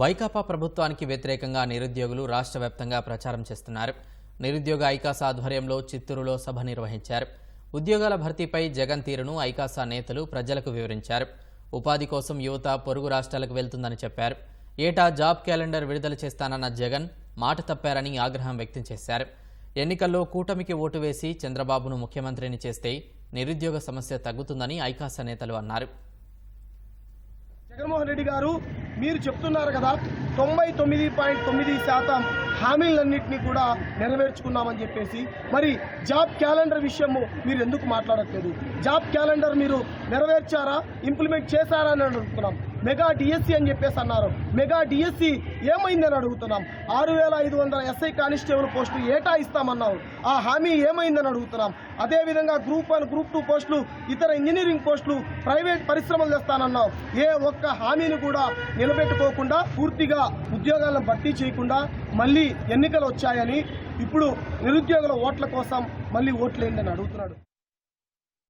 వైకాపా ప్రభుత్వానికి వ్యతిరేకంగా నిరుద్యోగులు రాష్ట్ర వ్యాప్తంగా ప్రచారం చేస్తున్నారు. నిరుద్యోగ ఐకాసా ఆధ్వర్యంలో చిత్తూరులో సభ నిర్వహించారు. ఉద్యోగాల భర్తీపై జగన్ తీరును ఐకాసా నేతలు ప్రజలకు వివరించారు. ఉపాధి కోసం యువత పొరుగు రాష్ట్రాలకు వెళ్తుందని చెప్పారు. ఏటా జాబ్ క్యాలెండర్ విడుదల చేస్తానన్న జగన్ మాట తప్పారని ఆగ్రహం వ్యక్తం చేశారు. ఎన్నికల్లో కూటమికి ఓటు వేసి చంద్రబాబును ముఖ్యమంత్రిని చేస్తే నిరుద్యోగ సమస్య తగ్గుతుందని ఐకాసా నేతలు అన్నారు. జగన్మోహన్ రెడ్డి గారు మీరు చెప్తున్నారు కదా తొంభై తొమ్మిది పాయింట్ తొమ్మిది శాతం హామీలన్నింటినీ కూడా నెరవేర్చుకున్నామని చెప్పేసి మరి జాబ్ క్యాలెండర్ విషయము మీరు ఎందుకు మాట్లాడట్లేదు? జాబ్ క్యాలెండర్ మీరు నెరవేర్చారా? ఇంప్లిమెంట్ చేశారా అని అడుగుతున్నాం. మెగా డిఎస్సి అని చెప్పేసి అన్నారు. మెగా డిఎస్సి ఏమైందని అడుగుతున్నాం. ఆరు వేల ఐదు వందల ఎస్ఐ కానిస్టేబుల్ పోస్టులు ఏటా ఇస్తామన్నావు? ఆ హామీ ఏమైందని అడుగుతున్నాం. అదేవిధంగా గ్రూప్ వన్ గ్రూప్ టూ పోస్టులు ఇతర ఇంజనీరింగ్ పోస్టులు ప్రైవేట్ పరిశ్రమలు తెస్తానన్నావు. ఏ ఒక్క హామీని కూడా నిలబెట్టుకోకుండా పూర్తిగా ఉద్యోగాలను భర్తీ చేయకుండా మళ్ళీ ఎన్నికలు వచ్చాయని ఇప్పుడు నిరుద్యోగుల ఓట్ల కోసం మళ్ళీ ఓట్లేందని అడుగుతున్నాడు.